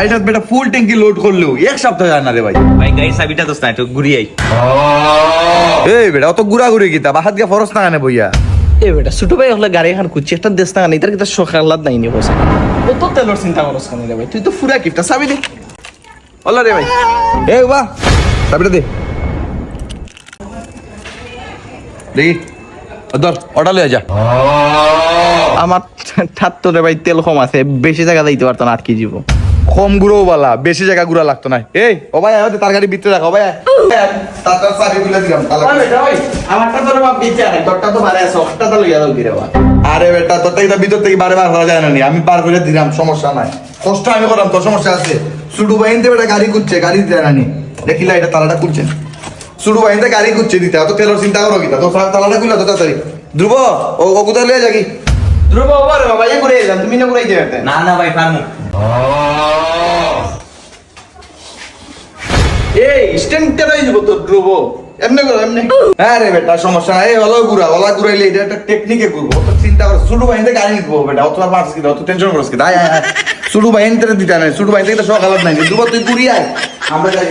গাড়িটা বেটা ফুল ট্যাঙ্কি লোড করলেও এক সপ্তাহ যায় না রে ভাই। ভাই গাড়ি চাবিটা দোস্ত না একটু ঘুরিয়ে আই। এই বেটা অত গুড়া ঘুরে গীতা বাহাত গিয়া ফরস না কানে বইয়া এ বেটা ছোট ভাই হলে গাড়ি এখন খুঁজছি একটা দেশ না কিন্তু সকালাত নাই নি বসে? ও তো তেলর চিন্তা করস কেন রে ভাই? তুই তো ফুরা কিপটা চাবি দে। হলো রে ভাই। চাবিটা দে। দেখি ধর অর্ডার লয়ে যা। আমার ঠাত তো রে ভাই তেল কম আছে বেশি জায়গা দিতে পারতো না আটকে যাব কম গুঁড়ো বালা বেশি জায়গা গুঁড়া লাগতো না। এই ও ভাই আমাদের তার গাড়ি ভিতরে রাখো ভাই। তো আরে তো বেটা তোর থেকে ভিতর থেকে বারে বার করা যায় না নি। আমি পার করে দিলাম সমস্যা নাই। কষ্ট আমি করলাম তোর সমস্যা আছে। শুধু বাইনতে বেটা গাড়ি খুঁজছে গাড়ি দিতে না নি। দেখিলা এটা তালাটা খুলছে। শুধু বাইনতে গাড়ি খুঁজছে দিতে অত তেলর চিন্তা করো কিতা তো? তালাটা খুললা তো তাড়াতাড়ি। ধ্রুব ও ও কোথায় লিয়ে যাকি ধ্রুব বাবা এলাম তুমি না করে দিতে না না ভাই পারমু। এই স্ট্যান্ড তেরাই দিব তো ধ্রুব। এমনি করো এমনি। হ্যাঁ রে বেটা সমস্যা নাই। এই হলো গুড়া ওলা ঘুরাইলে এটা একটা টেকনিকে করব অত চিন্তা করো শুধু বাইনতে গাড়ি নিতে বেটা। অত আর পারছিস কিনা অত টেনশন করছিস আয় আয় শুধু বাইনতে দিতে নাই শুধু বাইনতে তো সকাল নাই। ধ্রুব তুই ঘুরি আয়। আমরা যাই।